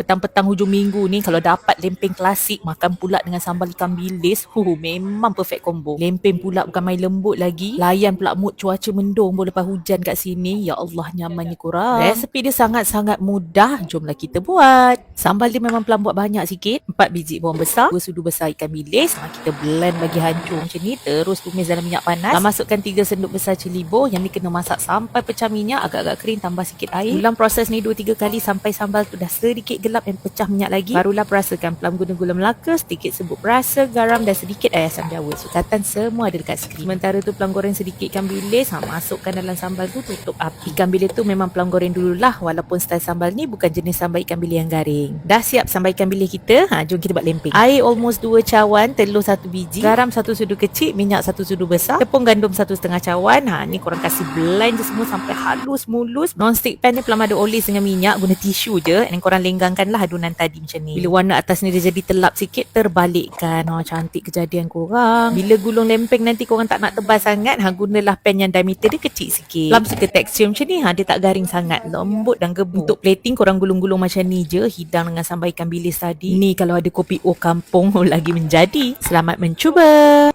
Petang-petang hujung minggu ni kalau dapat lempeng klasik makan pula dengan sambal ikan bilis, huh memang perfect combo. Lempeng pula bukan main lembut lagi. Layan pula mood cuaca mendung boleh lepas hujan kat sini. Ya Allah nyamannya korang. Resepi dia sangat-sangat mudah. Jomlah kita buat. Sambal dia memang pelan buat banyak sikit. 4 biji bawang besar, 2 sudu besar ikan bilis. Ha, kita blend bagi hancur macam ni. Terus tumis dalam minyak panas. Ha, masukkan 3 sendok besar cili bawang. Yang ni kena masak sampai pecah minyak. Agak-agak kering tambah sikit air. Ulang proses ni 2-3 kali sampai sambal tu dah sedikit gelap dan pecah minyak lagi. Barulah perasakan pelam guna gula melaka, sedikit sebut perasa, garam dan sedikit air asam jawa. Sukatan semua ada dekat skrin. Sementara tu pelam goreng sedikit ikan bilis. Ha, masukkan dalam sambal tu tutup api. Ikan bilis tu memang pelam goreng dululah. Walaupun style sambal ni bukan jenis sambal ikan bilis yang garing. Dah siap sambal ikan bilis kita. Ha, jom kita buat lempeng. Air almost 2 cawan, telur 1 biji, garam 1 sudu kecil, minyak 1 sudu besar, tepung gandum 1 setengah cawan. Ha, ni korang kasih blend je semua sampai halus mulus. Non-stick pan ni pelam ada olis dengan minyak. Guna tisu je. Dan korang lenggangkan lah adunan tadi macam ni. Bila warna atas ni dia jadi telap sikit, terbalikkan. Oh, cantik kejadian korang. Bila gulung lempeng nanti korang tak nak tebal sangat, ha, gunalah pan yang diameter dia kecil sikit. Pelam suka tekstur macam ni, ha, dia tak garing sangat. Lembut dan gebu. Untuk plating korang gulung-gulung macam ni je. Hidang dengan sambal ikan bilis tadi. Ni kalau ada kopi O kampung lagi menjadi. Selamat mencuba.